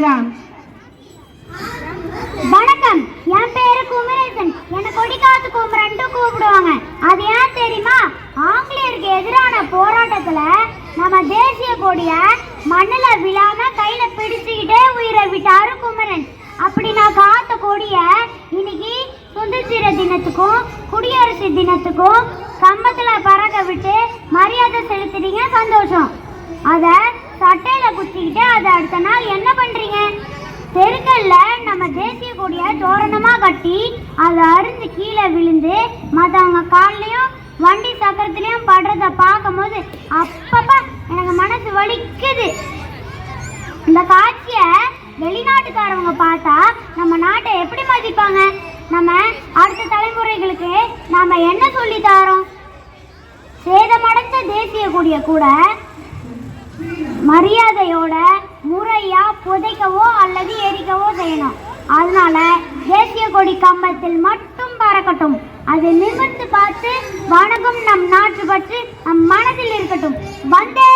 அவ்வளவுதான் வணக்கம். என் பேரு குமரேசன். என்ன கொடிக்காத்து குமரன்ட்டு கூப்பிடுவாங்க. அது ஏன் தெரியுமா? ஆங்கிலேயருக்கு எதிரான போராட்டத்துல நம்ம தேசிய கொடிய மண்ணுல விழாம கையில பிடிச்சுக்கிட்டே உயிரை விட்டாரு குமரன். அப்படி நான் காத்த கொடிய இன்னைக்கு சுதந்திர தினத்துக்கும் குடியரசு தினத்துக்கும் கம்பத்துல பறக்க விட்டு மரியாதை செலுத்துறீங்க சந்தோஷம். அத சட்டையில குத்திக்கிட்டு அதை அடுத்த நாள் என்ன பண்றீங்க? தெருக்கல்ல நம்ம தேசிய கொடியை தோரணமா கட்டி அதை அருந்து கீழே விழுந்து மற்றவங்க கால்லையும் வண்டி சக்கரத்துலேயும் படுறத பார்க்கும்போது அப்பப்ப எனக்கு மனசு வலிக்குது. இந்த காட்சியை வெளிநாட்டுக்காரவங்க பார்த்தா நம்ம நாட்டை எப்படி மதிப்பாங்க? நம்ம அடுத்த தலைமுறைகளுக்கு நாம என்ன சொல்லி தரோம்? சேதமடைந்த தேசிய கொடியை கூட மரியாதையோட முறையா புதைக்கவோ அல்ல எரிக்கவோ செய்யணும். அதனால தேசிய கொடி கம்பத்தில் மட்டும் பறக்கட்டும். அது நிமிர்ந்து பார்த்து வணக்கம் நம் நாட்டு பற்றி நம் மனதில் இருக்கட்டும். வந்தே